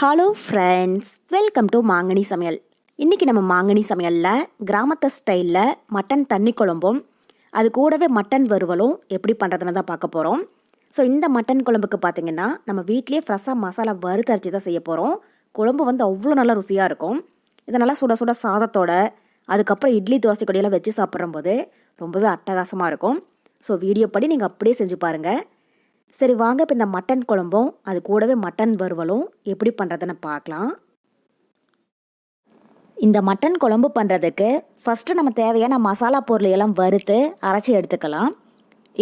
Hello friends welcome to மாங்கனி சமையல் இன்றைக்கி நம்ம மாங்கனி சமையலில் கிராமத்து ஸ்டைலில் மட்டன் தண்ணி குழம்பும் அது கூடவே மட்டன் வறுவலும் எப்படி பண்ணுறதுன்னு தான் பார்க்க போகிறோம் ஸோ இந்த மட்டன் குழம்புக்கு பார்த்தீங்கன்னா நம்ம வீட்லேயே ஃப்ரெஷ்ஷாக மசாலா வறுத்தரைச்சி தான் செய்ய போகிறோம் குழம்பு வந்து அவ்வளோ நல்லா ருசியாக இருக்கும். இதை நல்லா சுட சுட சாதத்தோட அதுக்கப்புறம் இட்லி தோசை கொடியெல்லாம் வச்சு சாப்பிட்றம்போது ரொம்பவே அட்டகாசமாக இருக்கும். ஸோ வீடியோ படி நீங்கள் அப்படியே செஞ்சு பாருங்கள் சரி வாங்க இப்போ இந்த மட்டன் குழம்பும் அது கூடவே மட்டன் வறுவலும் எப்படி பண்ணுறதுன்னு பார்க்கலாம். இந்த மட்டன் குழம்பு பண்ணுறதுக்கு ஃபஸ்ட்டு நம்ம தேவையான மசாலா பொருள் எல்லாம் வறுத்து அரைச்சி எடுத்துக்கலாம்.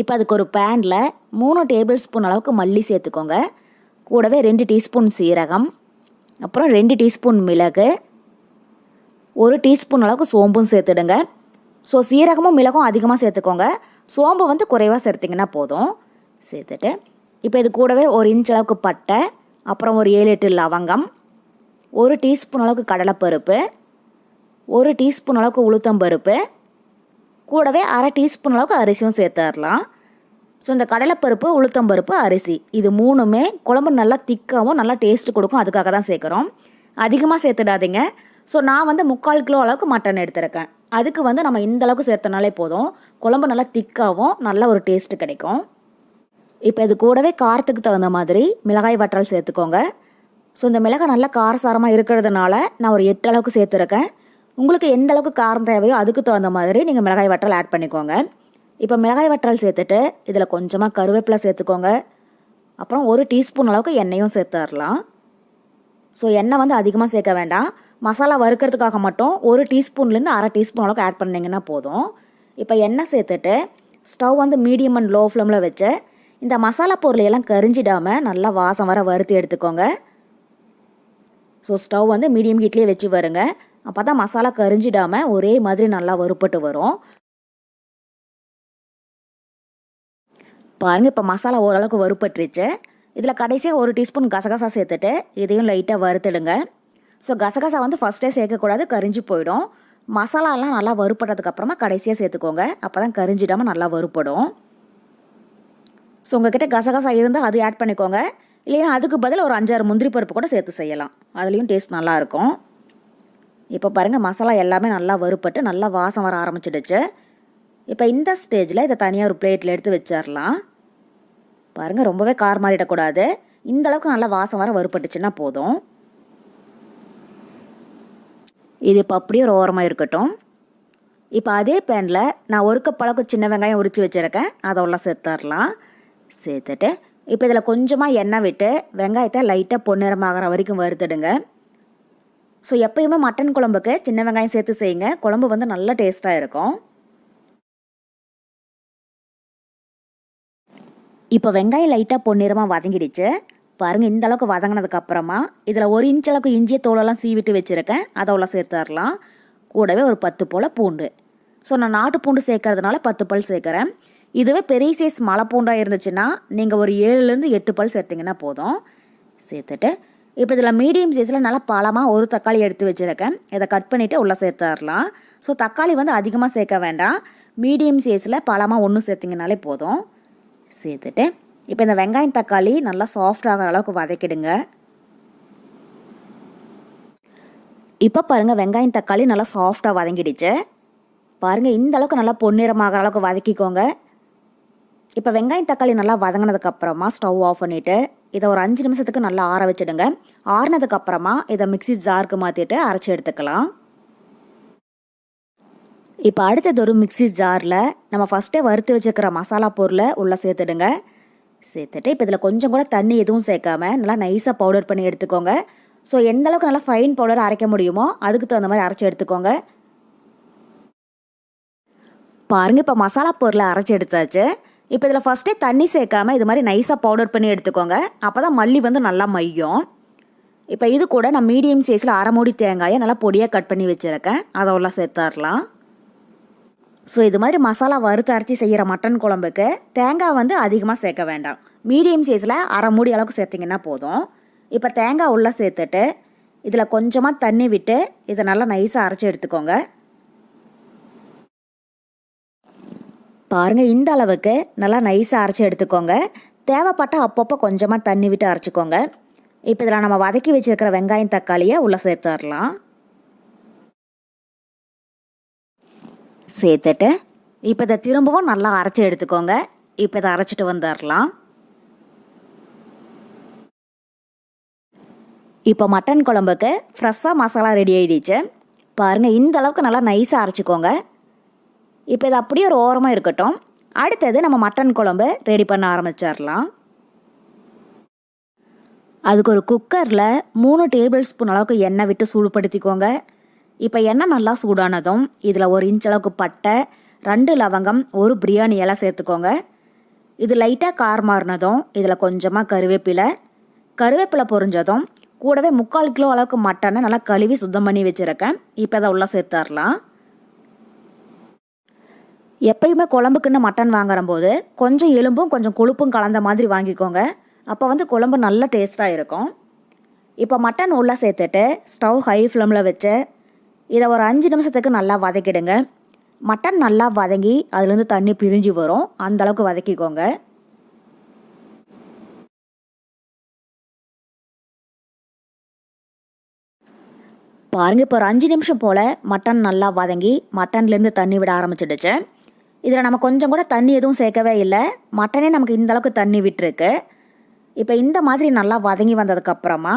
இப்போ அதுக்கு ஒரு பேனில் மூணு டேபிள் ஸ்பூன் அளவுக்கு மல்லி சேர்த்துக்கோங்க. கூடவே ரெண்டு டீஸ்பூன் சீரகம் அப்புறம் ரெண்டு டீஸ்பூன் மிளகு ஒரு டீஸ்பூன் அளவுக்கு சோம்பும் சேர்த்துடுங்க. ஸோ சீரகமும் மிளகும் அதிகமாக சேர்த்துக்கோங்க. சோம்பு வந்து குறைவாக சேர்த்திங்கன்னா போதும். சேர்த்துட்டு இப்போ இது கூடவே ஒரு இன்ச் அளவுக்கு பட்டை அப்புறம் ஒரு ஏழு எட்டு லவங்கம் ஒரு டீஸ்பூன் அளவுக்கு கடலைப்பருப்பு ஒரு டீஸ்பூன் அளவுக்கு உளுத்தம்பருப்பு கூடவே அரை டீஸ்பூன் அளவுக்கு அரிசியும் சேர்த்துடலாம் ஸோ இந்த கடலைப்பருப்பு உளுத்தம்பருப்பு அரிசி இது மூணுமே குழம்பு நல்லா திக்காகவும் நல்லா டேஸ்ட் கொடுக்கும் அதுக்காக தான் சேர்க்குறோம். அதிகமாக சேர்த்துடாதீங்க. ஸோ நான் வந்து முக்கால் கிலோ அளவுக்கு மட்டன் எடுத்திருக்கேன். அதுக்கு வந்து நம்ம இந்த அளவுக்கு சேர்த்தனாலே போதும். குழம்பு நல்லா திக்காகவும் நல்ல ஒரு டேஸ்ட்டு கிடைக்கும். இப்போ இது கூடவே காரத்துக்கு தகுந்த மாதிரி மிளகாய் வற்றல் சேர்த்துக்கோங்க. ஸோ இந்த மிளகாய் நல்லா காரசாரமாக இருக்கிறதுனால நான் ஒரு எட்டு அளவுக்கு சேர்த்துருக்கேன். உங்களுக்கு எந்த அளவுக்கு காரம் தேவையோ அதுக்கு தகுந்த மாதிரி நீங்கள் மிளகாய் வற்றல் ஆட் பண்ணிக்கோங்க. இப்போ மிளகாய் வற்றல் சேர்த்துட்டு இதில் கொஞ்சமாக கருவேப்பிலை சேர்த்துக்கோங்க. அப்புறம் ஒரு டீஸ்பூன் அளவுக்கு எண்ணெயும் சேர்த்துடலாம் ஸோ எண்ணெய் வந்து அதிகமாக சேர்க்க வேண்டாம். மசாலா வறுக்கிறதுக்காக மட்டும் ஒரு டீஸ்பூன்லேருந்து அரை டீஸ்பூன் அளவுக்கு ஆட் பண்ணிங்கன்னா போதும். இப்போ எண்ணெய் சேர்த்துட்டு ஸ்டவ் வந்து மீடியம் அண்ட் லோ ஃப்ளேமில் வச்சு இந்த மசாலா பொருளையெல்லாம் கரிஞ்சிடாமல் நல்லா வாசம் வர வறுத்து எடுத்துக்கோங்க. ஸோ ஸ்டவ் வந்து மீடியம் ஹீட்லேயே வச்சு வருங்க. அப்போ தான் மசாலா கரிஞ்சிடாமல் ஒரே மாதிரி நல்லா வறுப்பட்டு வரும். பாருங்கள் இப்போ மசாலா ஓரளவுக்கு வறுப்பட்டுருச்சு இதில் கடைசியாக ஒரு டீஸ்பூன் கசகசா சேர்த்துட்டு இதையும் லைட்டாக வறுத்துடுங்க. ஸோ கசகசா வந்து ஃபஸ்ட்டே சேர்க்கக்கூடாது கரிஞ்சு போயிடும். மசாலாலாம் நல்லா வறுப்பட்டதுக்கப்புறமா கடைசியாக சேர்த்துக்கோங்க. அப்போ தான் கரிஞ்சிடாமல் நல்லா வறுப்படும் ஸோ உங்ககிட்ட கசகசா இருந்தால் அது ஆட் பண்ணிக்கோங்க. இல்லைன்னா அதுக்கு பதில் ஒரு அஞ்சாறு முந்திரி பருப்பு கூட சேர்த்து செய்யலாம். அதுலேயும் டேஸ்ட் நல்லாயிருக்கும் இப்போ பாருங்கள் மசாலா எல்லாமே நல்லா வறுப்பட்டு நல்லா வாசம் வர ஆரம்பிச்சிடுச்சு. இப்போ இந்த ஸ்டேஜில் இதை தனியாக ஒரு பிளேட்டில் எடுத்து வச்சிடலாம். பாருங்கள் ரொம்பவே கார் மாறிடக்கூடாது. இந்த அளவுக்கு நல்லா வாசம் வர வறுப்பட்டுச்சுன்னா போதும். இது இப்போ அப்படியே ஒரு ஓரமாக இருக்கட்டும். இப்போ அதே பேனில் நான் ஒரு கப் அளவுக்கு சின்ன வெங்காயம் உரித்து வச்சுருக்கேன். அதை உள்ள சேர்த்துடலாம் சேர்த்துட்டு இப்போ இதில் கொஞ்சமாக எண்ணெய் விட்டு வெங்காயத்தை லைட்டாக பொன்னிறமாகிற வரைக்கும் வறுத்துடுங்க. ஸோ எப்பயுமே மட்டன் குழம்புக்கு சின்ன வெங்காயம் சேர்த்து செய்யுங்க. குழம்பு வந்து நல்ல டேஸ்ட்டாக இருக்கும். இப்போ வெங்காயம் லைட்டாக பொன்னிறமாக வதங்கிடுச்சு. பாருங்கள் இந்த அளவுக்கு வதங்கினதுக்கப்புறமா இதில் ஒரு இன்ச் அளவுக்கு இஞ்சிய தோலெல்லாம் சீவிட்டு வச்சுருக்கேன். அதை உள்ள சேர்த்துடலாம். கூடவே ஒரு பத்து போல் பூண்டு. ஸோ நான் நாட்டு பூண்டு சேர்க்கறதுனால பத்து பல் சேர்க்குறேன். இதுவே பெரிய சைஸ் மலை பூண்டாக இருந்துச்சுன்னா நீங்கள் ஒரு ஏழுலேருந்து எட்டு பல் சேர்த்திங்கன்னா போதும். சேர்த்துட்டு இப்போ இதில் மீடியம் சைஸில் நல்லா பழமாக ஒரு தக்காளி எடுத்து வச்சுருக்கேன். இதை கட் பண்ணிவிட்டு உள்ளே சேர்த்துடலாம். ஸோ தக்காளி வந்து அதிகமாக சேர்க்க வேண்டாம். மீடியம் சைஸில் பழமாக ஒன்று சேர்த்திங்கனாலே போதும். சேர்த்துட்டு இப்போ இந்த வெங்காயம் தக்காளி நல்லா சாஃப்ட் ஆகிற அளவுக்கு வதக்கிடுங்க. இப்போ பாருங்கள் வெங்காயம் தக்காளி நல்லா சாஃப்டாக வதங்கிடுச்சு. பாருங்கள் இந்த அளவுக்கு நல்லா பொன்னிறமாகிற அளவுக்கு வதக்கிக்கோங்க. இப்போ வெங்காயம் தக்காளி நல்லா வதங்கினதுக்கப்புறமா ஸ்டவ் ஆஃப் பண்ணிவிட்டு இதை ஒரு அஞ்சு நிமிஷத்துக்கு நல்லா ஆற வச்சுடுங்க. ஆறினதுக்கப்புறமா இதை மிக்சி ஜாருக்கு மாற்றிட்டு அரைச்சி எடுத்துக்கலாம். இப்போ அடுத்தது ஒரு மிக்சி ஜாரில் நம்ம ஃபஸ்ட்டே வறுத்து வச்சுருக்கிற மசாலா பொருளை உள்ளே சேர்த்துடுங்க. சேர்த்துட்டு இப்போ இதில் கொஞ்சம் கூட தண்ணி எதுவும் சேர்க்காம நல்லா நைஸாக பவுடர் பண்ணி எடுத்துக்கோங்க. ஸோ எந்த அளவுக்கு நல்லா ஃபைன் பவுடர் அரைக்க முடியுமோ அதுக்கு தகுந்த மாதிரி அரைச்சி எடுத்துக்கோங்க. பாருங்கள் இப்போ மசாலா பொருளை அரைச்சி எடுத்தாச்சு. இப்போ இதில் ஃபஸ்ட்டே தண்ணி சேர்க்காம இது மாதிரி நைஸாக பவுடர் பண்ணி எடுத்துக்கோங்க. அப்போ தான் மல்லி வந்து நல்லா மையும். இப்போ இது கூட நான் மீடியம் சைஸில் அரை மூடி தேங்காயை நல்லா பொடியாக கட் பண்ணி வச்சுருக்கேன். அதை உள்ள சேர்த்துடலாம். ஸோ இது மாதிரி மசாலா வறுத்து அரைச்சி செய்கிற மட்டன் குழம்புக்கு தேங்காய் வந்து அதிகமாக சேர்க்க வேண்டாம். மீடியம் சைஸில் அரை மூடி அளவுக்கு சேர்த்திங்கன்னா போதும். இப்போ தேங்காய் உள்ளே சேர்த்துட்டு இதில் கொஞ்சமாக தண்ணி விட்டு இதை நல்லா நைஸாக அரைச்சி எடுத்துக்கோங்க. பாருங்கள் இந்த அளவுக்கு நல்லா நைஸாக அரைச்சி எடுத்துக்கோங்க. தேவைப்பட்டால் அப்பப்போ கொஞ்சமாக தண்ணி விட்டு அரைச்சிக்கோங்க. இப்போ இதில் நம்ம வதக்கி வச்சுருக்கிற வெங்காயம் தக்காளியை உள்ளே சேர்த்துடலாம். சேர்த்துட்டு இப்போ இதை திரும்பவும் நல்லா அரைச்சி எடுத்துக்கோங்க. இப்போ இதை அரைச்சிட்டு வந்துடலாம். இப்போ மட்டன் குழம்புக்கு ஃப்ரெஷ்ஷாக மசாலா ரெடி ஆகிடுச்சு பாருங்கள் இந்த அளவுக்கு நல்லா நைஸாக அரைச்சிக்கோங்க. இப்போ இது அப்படியே ஒரு ஓரமாக இருக்கட்டும். அடுத்தது நம்ம மட்டன் குழம்பு ரெடி பண்ண ஆரம்பிச்சிடலாம். அதுக்கு ஒரு குக்கரில் மூணு டேபிள் ஸ்பூன் அளவுக்கு எண்ணெய் விட்டு சூடுபடுத்திக்கோங்க. இப்போ எண்ணெய் நல்லா சூடானதும் இதில் ஒரு இன்ச் அளவுக்கு பட்டை ரெண்டு லவங்கம் ஒரு பிரியாணி எல்லாம் சேர்த்துக்கோங்க. இது லைட்டாக கார் மாறினதும் இதில் கொஞ்சமாக கருவேப்பிலை. கருவேப்பிலை பொரிஞ்சதும் கூடவே முக்கால் கிலோ அளவுக்கு மட்டனை நல்லா கழுவி சுத்தம் பண்ணி வச்சுருக்கேன். இப்போ அதை உள்ளே சேர்த்துடலாம். எப்பயுமே குழம்புக்குன்னு மட்டன் வாங்குற போது கொஞ்சம் எலும்பும் கொஞ்சம் கொழுப்பும் கலந்த மாதிரி வாங்கிக்கோங்க. அப்போ வந்து குழம்பு நல்ல டேஸ்ட்டாக இருக்கும். இப்போ மட்டன் உள்ளே சேர்த்துட்டு ஸ்டவ் ஹை ஃப்ளேமில் வச்சு இதை ஒரு அஞ்சு நிமிஷத்துக்கு நல்லா வதக்கிடுங்க. மட்டன் நல்லா வதங்கி அதுலேருந்து தண்ணி பிரிஞ்சு வரும். அந்தளவுக்கு வதக்கிக்கோங்க. பாருங்கள் இப்போ ஒரு அஞ்சு நிமிஷம் போல் மட்டன் நல்லா வதங்கி மட்டன்லேருந்து தண்ணி விட ஆரம்பிச்சிடுச்சு. இதில் நம்ம கொஞ்சம் கூட தண்ணி எதுவும் சேர்க்கவே இல்லை. மட்டனே நமக்கு இந்த அளவுக்கு தண்ணி விட்டுருக்கு. இப்போ இந்த மாதிரி நல்லா வதங்கி வந்ததுக்கப்புறமா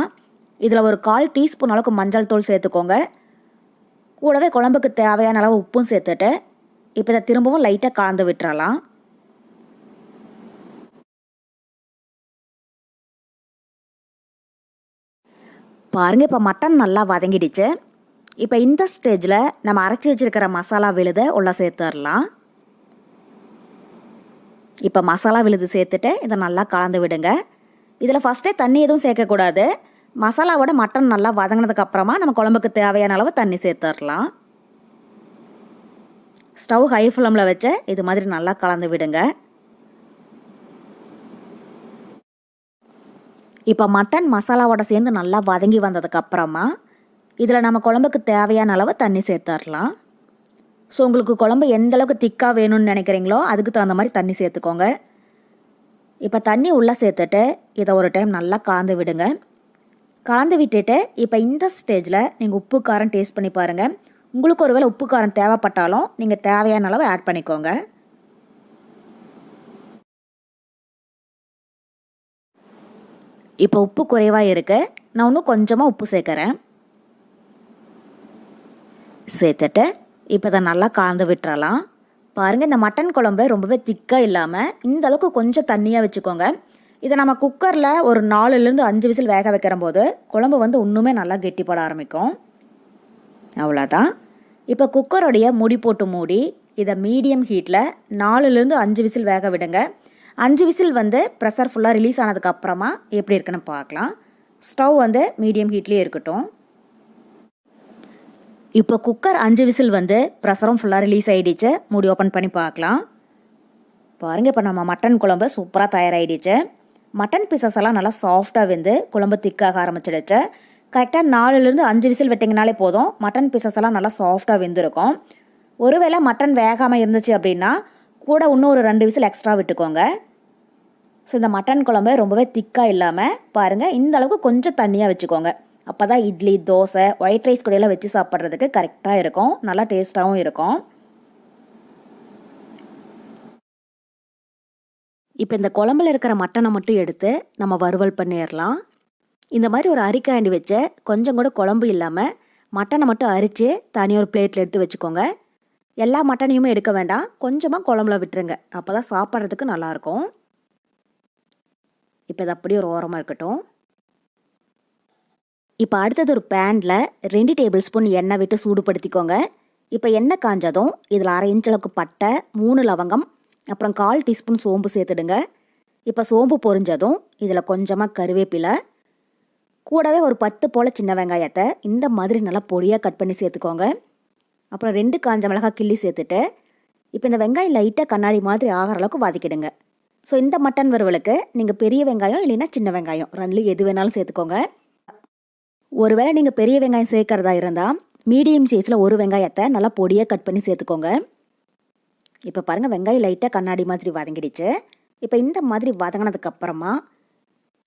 இதில் ஒரு கால் டீஸ்பூன் அளவுக்கு மஞ்சள் தூள் சேர்த்துக்கோங்க. கூடவே குழம்புக்கு தேவையான அளவு உப்பும் சேர்த்துட்டு இப்போ இதை திரும்பவும் லைட்டாக கலந்து விட்டுறலாம். பாருங்கள் இப்போ மட்டன் நல்லா வதங்கிடுச்சு. இப்போ இந்த ஸ்டேஜில் நம்ம அரைச்சி வச்சிருக்கிற மசாலா விழுதை உள்ள சேர்த்துடலாம். இப்போ மசாலா விழுது சேர்த்துட்டு இதை நல்லா கலந்து விடுங்க. இதில் ஃபஸ்ட்டே தண்ணி எதுவும் சேர்க்கக்கூடாது. மசாலாவோட மட்டன் நல்லா வதங்கினதுக்கு அப்புறமா நம்ம குழம்புக்கு தேவையான அளவு தண்ணி சேர்த்துடலாம். ஸ்டவ் ஹை ஃப்ளேமில் வச்சு இது மாதிரி நல்லா கலந்து விடுங்க. இப்போ மட்டன் மசாலாவோட சேர்ந்து நல்லா வதங்கி வந்ததுக்கு அப்புறமா இதில் நம்ம குழம்புக்கு தேவையான அளவு தண்ணி சேர்த்துடலாம். ஸோ உங்களுக்கு குழம்பு எந்த அளவுக்கு திக்காக வேணும்னு நினைக்கிறீங்களோ அதுக்கு தகுந்த மாதிரி தண்ணி சேர்த்துக்கோங்க. இப்போ தண்ணி உள்ளே சேர்த்துட்டு இதை ஒரு டைம் நல்லா கலந்து விடுங்க. கலந்து விட்டுட்டு இப்போ இந்த ஸ்டேஜில் நீங்கள் உப்பு காரம் டேஸ்ட் பண்ணி பாருங்கள் உங்களுக்கு ஒருவேளை உப்பு காரம் தேவைப்பட்டாலும் நீங்கள் தேவையான அளவு ஆட் பண்ணிக்கோங்க. இப்போ உப்பு குறைவாக இருக்கு. நான் இன்னும் கொஞ்சமாக உப்பு சேர்க்குறேன். சேர்த்துட்டு இப்போ இதை நல்லா கலந்து விட்டுறலாம். பாருங்கள் இந்த மட்டன் குழம்பு ரொம்பவே திக்காக இல்லாமல் இந்த அளவுக்கு கொஞ்சம் தண்ணியாக வச்சுக்கோங்க. இதை நம்ம குக்கரில் ஒரு நாலுலேருந்து அஞ்சு விசில் வேக வைக்கிற போது குழம்பு வந்து இன்னுமே நல்லா கெட்டிப்பட ஆரம்பிக்கும். அவ்வளோதான். இப்போ குக்கருடைய முடி போட்டு மூடி இதை மீடியம் ஹீட்டில் நாலுலேருந்து அஞ்சு விசில் வேக விடுங்க. அஞ்சு விசில் வந்து ப்ரெஷர் ஃபுல்லாக ரிலீஸ் ஆனதுக்கப்புறமா எப்படி இருக்குன்னு பார்க்கலாம். ஸ்டவ் வந்து மீடியம் ஹீட்லேயே இருக்கட்டும். இப்போ குக்கர் அஞ்சு விசில் வந்து ப்ரெஷரும் ஃபுல்லாக ரிலீஸ் ஆகிடுச்சு மூடி ஓப்பன் பண்ணி பார்க்கலாம். பாருங்கள் இப்போ நம்ம மட்டன் குழம்பு சூப்பராக தயாராகிடுச்சு மட்டன் பீசஸ் எல்லாம் நல்லா சாஃப்டாக வெந்து குழம்பு திக்காக ஆரம்பிச்சிடுச்சு. கரெக்டாக நாலுலேருந்து அஞ்சு விசில் விட்டிங்கனாலே போதும். மட்டன் பீசஸ் எல்லாம் நல்லா சாஃப்டாக வெந்திருக்கும். ஒருவேளை மட்டன் வேகாமல் இருந்துச்சு அப்படின்னா கூட இன்னும் ஒரு ரெண்டு விசில் எக்ஸ்ட்ரா விட்டுக்கோங்க. ஸோ இந்த மட்டன் குழம்பு ரொம்பவே திக்காக இல்லாமல் பாருங்கள் இந்த அளவுக்கு கொஞ்சம் தண்ணியாக வச்சுக்கோங்க. அப்போ தான் இட்லி தோசை ஒயிட் ரைஸ் கூடையெல்லாம் வச்சு சாப்பிட்றதுக்கு கரெக்டாக இருக்கும். நல்லா டேஸ்ட்டாகவும் இருக்கும். இப்போ இந்த குழம்புல இருக்கிற மட்டனை மட்டும் எடுத்து நம்ம வறுவல் பண்ணிடலாம் இந்த மாதிரி ஒரு அரிக்கரண்டி வச்சு கொஞ்சம் கூட குழம்பு இல்லாமல் மட்டனை மட்டும் அரித்து தனியாக ஒரு பிளேட்டில் எடுத்து வச்சுக்கோங்க. எல்லா மட்டனையுமே எடுக்க வேண்டாம். கொஞ்சமாக குழம்புல விட்டுருங்க. அப்போ தான் சாப்பிட்றதுக்கு நல்லாயிருக்கும் இப்போ இது அப்படியே ஒரு ஓரமாக இருக்கட்டும். இப்போ அடுத்தது ஒரு பேனில் ரெண்டு டேபிள் ஸ்பூன் எண்ணெய் விட்டு சூடுபடுத்திக்கோங்க. இப்போ எண்ணெய் காஞ்சதும் இதில் அரை இன்ச் அளவுக்கு பட்டை மூணு லவங்கம் அப்புறம் கால் டீஸ்பூன் சோம்பு சேர்த்துடுங்க. இப்போ சோம்பு பொரிஞ்சதும் இதில் கொஞ்சமாக கருவேப்பிலை கூடவே ஒரு பத்து போல் சின்ன வெங்காயத்தை இந்த மாதிரி நல்லா பொடியாக கட் பண்ணி சேர்த்துக்கோங்க. அப்புறம் ரெண்டு காஞ்ச மிளகாய் கிள்ளி சேர்த்துட்டு இப்போ இந்த வெங்காயம் லைட்டாக கண்ணாடி மாதிரி ஆகிற அளவுக்கு வதக்கிடுங்க. ஸோ இந்த மட்டன் வறுவலுக்கு நீங்கள் பெரிய வெங்காயம் இல்லைன்னா சின்ன வெங்காயம் ரெண்டுலையும் எது வேணாலும் சேர்த்துக்கோங்க. ஒருவேளை நீங்கள் பெரிய வெங்காயம் சேர்க்கறதா இருந்தால் மீடியம் சைஸில் ஒரு வெங்காயத்தை நல்லா பொடியாக கட் பண்ணி சேர்த்துக்கோங்க. இப்போ பாருங்கள் வெங்காயம் லைட்டாக கண்ணாடி மாதிரி வதங்கிடுச்சு. இப்போ இந்த மாதிரி வதங்கினதுக்கப்புறமா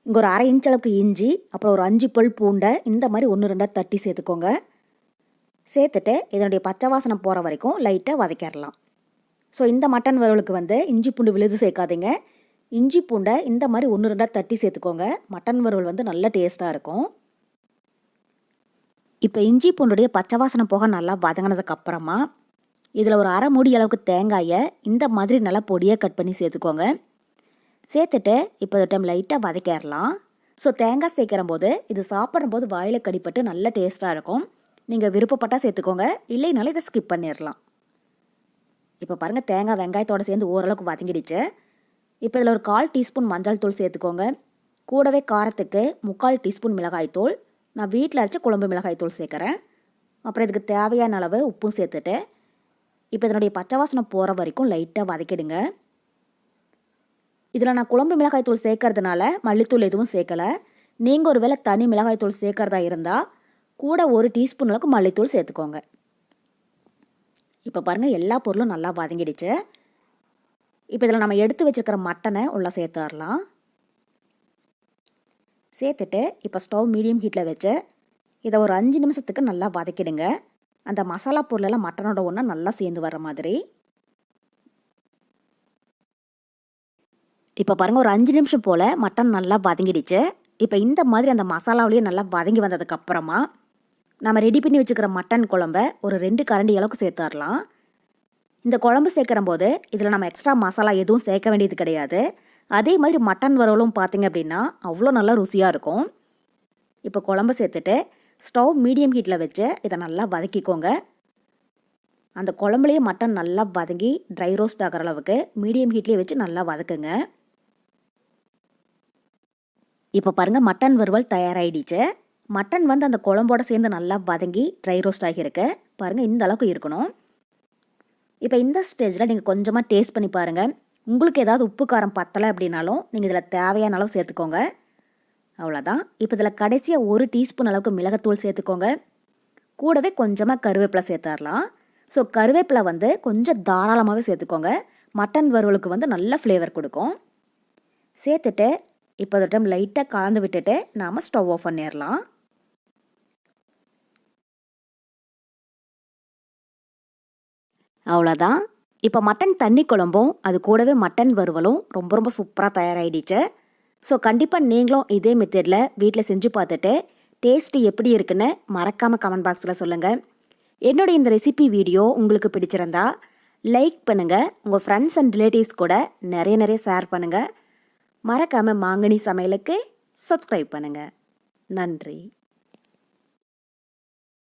இங்கே ஒரு அரை இன்ச் அளவுக்கு இஞ்சி அப்புறம் ஒரு அஞ்சு பல் பூண்டை இந்த மாதிரி ஒன்று ரெண்டாக தட்டி சேர்த்துக்கோங்க. சேர்த்துட்டு இதனுடைய பச்சை வாசனை போகிற வரைக்கும் லைட்டாக வதக்கிடலாம். ஸோ இந்த மட்டன் வறுவலுக்கு வந்து இஞ்சி பூண்டு விழுது சேர்க்காதீங்க. இஞ்சி பூண்டை இந்த மாதிரி ஒன்று ரெண்டாக தட்டி சேர்த்துக்கோங்க. மட்டன் வறுவல் வந்து நல்ல டேஸ்ட்டாக இருக்கும். இப்போ இஞ்சி பூண்டுடைய பச்சை வாசனை போக நல்லா வதங்கினதுக்கு அப்புறமா இதில் ஒரு அரை மூடி அளவுக்கு தேங்காயை இந்த மாதிரி நல்லா பொடியாக கட் பண்ணி சேர்த்துக்கோங்க. சேர்த்துட்டு இப்போ இந்த டைம் லைட்டாக வதக்கிடலாம். ஸோ தேங்காய் சேர்க்கிற போது இது சாப்பிடும்போது வாயில் கடிப்பட்டு நல்ல டேஸ்ட்டாக இருக்கும். நீங்கள் விருப்பப்பட்டால் சேர்த்துக்கோங்க. இல்லைனாலும் இதை ஸ்கிப் பண்ணிடலாம். இப்போ பாருங்கள் தேங்காய் வெங்காயத்தோடு சேர்ந்து ஓரளவுக்கு வதங்கிடுச்சு. இப்போ இதில் ஒரு கால் டீஸ்பூன் மஞ்சள் தூள் சேர்த்துக்கோங்க. கூடவே காரத்துக்கு முக்கால் டீஸ்பூன் மிளகாய் தூள் நான் வீட்டில் அரைச்ச குழம்பு மிளகாய் தூள் சேர்க்குறேன். அப்புறம் இதுக்கு தேவையான அளவு உப்பும் சேர்த்துட்டு இப்போ இதனுடைய பச்சை வாசனை போகிற வரைக்கும் லைட்டாக வதக்கிடுங்க. இதில் நான் குழம்பு மிளகாய் தூள் சேர்க்கறதுனால மல்லித்தூள் எதுவும் சேர்க்கலை. நீங்கள் ஒரு வேளை தனி மிளகாய் தூள் சேர்க்கறதா இருந்தால் கூட ஒரு டீஸ்பூன் அளவுக்கு மல்லித்தூள் சேர்த்துக்கோங்க. இப்போ பாருங்கள் எல்லா பொருளும் நல்லா வதங்கிடுச்சு. இப்போ இதில் நம்ம எடுத்து வச்சுருக்கிற மட்டனை உள்ளே சேர்த்துடலாம். சேர்த்துட்டு இப்போ ஸ்டவ் மீடியம் ஹீட்டில் வச்சு இதை ஒரு அஞ்சு நிமிஷத்துக்கு நல்லா வதக்கிடுங்க. அந்த மசாலா பொருளெல்லாம் மட்டனோட ஒன்றா நல்லா சேர்ந்து வர மாதிரி. இப்போ பாருங்கள் ஒரு அஞ்சு நிமிஷம் போல் மட்டன் நல்லா வதங்கிடுச்சு. இப்போ இந்த மாதிரி அந்த மசாலாவிலேயே நல்லா வதங்கி வந்ததுக்கப்புறமா நம்ம ரெடி பண்ணி வச்சுக்கிற மட்டன் குழம்ப ஒரு ரெண்டு கரண்டி அளவுக்கு சேர்த்துடலாம். இந்த குழம்பு சேர்க்குற போது இதில் நம்ம எக்ஸ்ட்ரா மசாலா எதுவும் சேர்க்க வேண்டியது கிடையாது. அதே மாதிரி மட்டன் வறுவலும் பார்த்தீங்க அப்படின்னா அவ்வளோ நல்லா ருசியாக இருக்கும். இப்போ குழம்பு சேர்த்துட்டு ஸ்டவ் மீடியம் ஹீட்டில் வச்சு இதை நல்லா வதக்கிக்கோங்க. அந்த குழம்புலேயே மட்டன் நல்லா வதங்கி ட்ரை ரோஸ்ட் ஆகிற அளவுக்கு மீடியம் ஹீட்லேயே வச்சு நல்லா வதக்குங்க. இப்போ பாருங்கள் மட்டன் வறுவல் தயாராகிடுச்சு மட்டன் வந்து அந்த குழம்போட சேர்ந்து நல்லா வதங்கி ட்ரை ரோஸ்ட் ஆகியிருக்கு. பாருங்கள் இந்த அளவுக்கு இருக்கணும். இப்போ இந்த ஸ்டேஜில் நீங்கள் கொஞ்சமாக டேஸ்ட் பண்ணி பாருங்கள் உங்களுக்கு ஏதாவது உப்பு காரம் பத்தலை அப்படின்னாலும் நீங்கள் இதில் தேவையான அளவு சேர்த்துக்கோங்க. அவ்வளோதான் இப்போ இதில் கடைசியாக ஒரு டீஸ்பூன் அளவுக்கு மிளகாத்தூள் சேர்த்துக்கோங்க. கூடவே கொஞ்சமாக கருவேப்பிலை சேர்த்துடலாம். ஸோ கருவேப்பிலை வந்து கொஞ்சம் தாராளமாகவே சேர்த்துக்கோங்க. மட்டன் வறுவலுக்கு வந்து நல்ல ஃப்ளேவர் கொடுக்கும். சேர்த்துட்டு இப்போ ஒரு டைம் லைட்டாக கலந்து விட்டுட்டு நாம் ஸ்டவ் ஆஃப் பண்ணிடலாம். அவ்வளோதான் இப்போ மட்டன் தண்ணி குழம்பும் அது கூடவே மட்டன் வறுவலும் ரொம்ப ரொம்ப சூப்பராக தயாராகிடுச்சு ஸோ கண்டிப்பாக நீங்களும் இதே மெத்தடில் வீட்டில் செஞ்சு பார்த்துட்டு டேஸ்ட்டு எப்படி இருக்குன்னு மறக்காமல் கமெண்ட் பாக்ஸில் சொல்லுங்கள் என்னுடைய இந்த ரெசிபி வீடியோ உங்களுக்கு பிடிச்சிருந்தா லைக் பண்ணுங்கள் உங்கள் ஃப்ரெண்ட்ஸ் அண்ட் ரிலேட்டிவ்ஸ் கூட நிறைய நிறைய ஷேர் பண்ணுங்கள் மறக்காமல் மாங்கனி சமையலுக்கு சப்ஸ்கிரைப் பண்ணுங்கள் நன்றி.